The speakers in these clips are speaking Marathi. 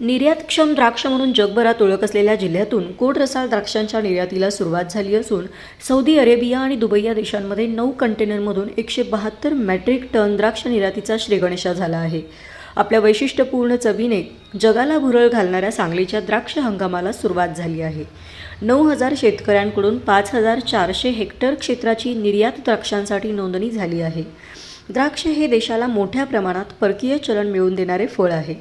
निर्यातक्षम द्राक्ष म्हणून जगभरात ओळख असलेल्या जिल्ह्यातून कोड रसाळ द्राक्षांच्या निर्यातीला सुरुवात झाली असून सौदी अरेबिया आणि दुबई या देशांमध्ये नऊ कंटेनरमधून एकशे बहात्तर मॅट्रिक टन द्राक्ष निर्यातीचा श्रीगणेशा झाला आहे. आपल्या वैशिष्ट्यपूर्ण चवीने जगाला भुरळ घालणाऱ्या सांगलीच्या द्राक्ष हंगामाला सुरुवात झाली आहे. नऊ हजार शेतकऱ्यांकडून पाच हजार चारशे हेक्टर क्षेत्राची निर्यात द्राक्षांसाठी नोंदणी झाली आहे. द्राक्ष हे देशाला मोठ्या प्रमाणात परकीय चलन मिळवून देणारे फळ आहे.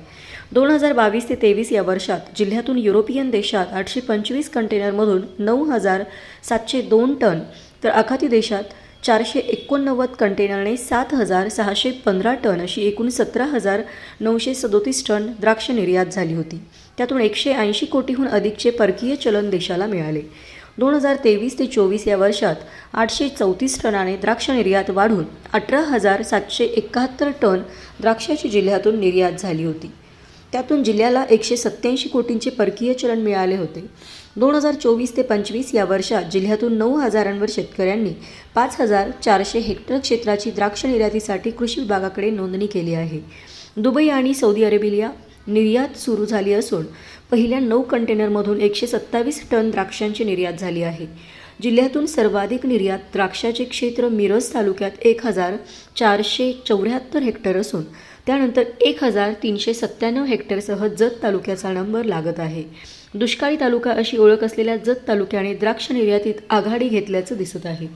दोन हजार बावीस ते तेवीस या वर्षात जिल्ह्यातून युरोपियन देशात आठशे पंचवीस कंटेनरमधून नऊ हजार सातशे दोन टन तर आखाती देशात चारशे एकोणनव्वद कंटेनरने सात हजार सहाशे पंधरा टन अशी एकूण सतरा हजार नऊशे सदोतीस टन द्राक्ष निर्यात झाली होती. त्यातून एकशे ऐंशी कोटीहून अधिकचे परकीय चलन देशाला मिळाले. दोन हजार तेवीस ते चोवीस या वर्षात आठशे चौतीस टनाने द्राक्ष निर्यात वाढून अठरा हजार सातशे एकाहत्तर टन द्राक्षाची जिल्ह्यातून निर्यात झाली होती. त्यातून जिल्ह्याला एकशे सत्त्याऐंशी कोटींचे परकीय चलन मिळाले होते. दोन हजार चोवीस ते पंचवीस या वर्षात जिल्ह्यातून नऊ हजारांवर शेतकऱ्यांनी पाच हजार चारशे हेक्टर क्षेत्राची द्राक्ष निर्यातीसाठी कृषी विभागाकडे नोंदणी केली आहे. दुबई आणि सौदी अरेबिया निर्यात सुरू झाली असून पहिल्या नऊ कंटेनरमधून एकशे सत्तावीस टन द्राक्षांची निर्यात झाली आहे. जिल्ह्यातून सर्वाधिक निर्यात द्राक्षाचे क्षेत्र मिरज तालुक्यात एक हजार चारशे चौऱ्याहत्तर हेक्टर असून त्यानंतर एक हजार तीनशे सत्त्याण्णव हेक्टरसह जत तालुक्याचा नंबर लागत आहे. दुष्काळी तालुका अशी ओळख असलेल्या जत तालुक्याने द्राक्ष निर्यातीत आघाडी घेतल्याचं दिसत आहे.